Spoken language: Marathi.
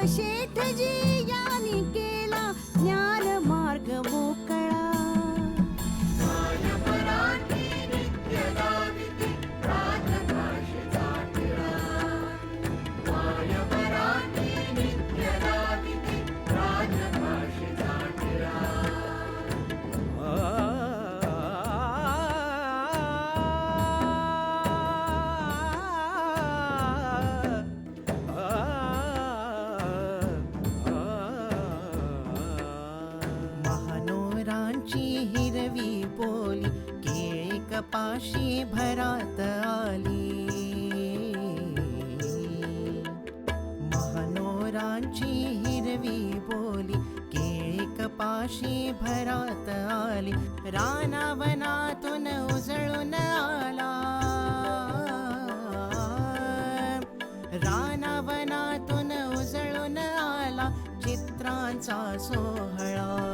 प्रताप शेठजी ची हिरवी बोली केळी कपाशी भरात आली. महानोरांची हिरवी बोली केळी कपाशी भरात आली. रानावनातून उजळून आला. रानावनातून उजळून आला चित्रांचा सोहळा.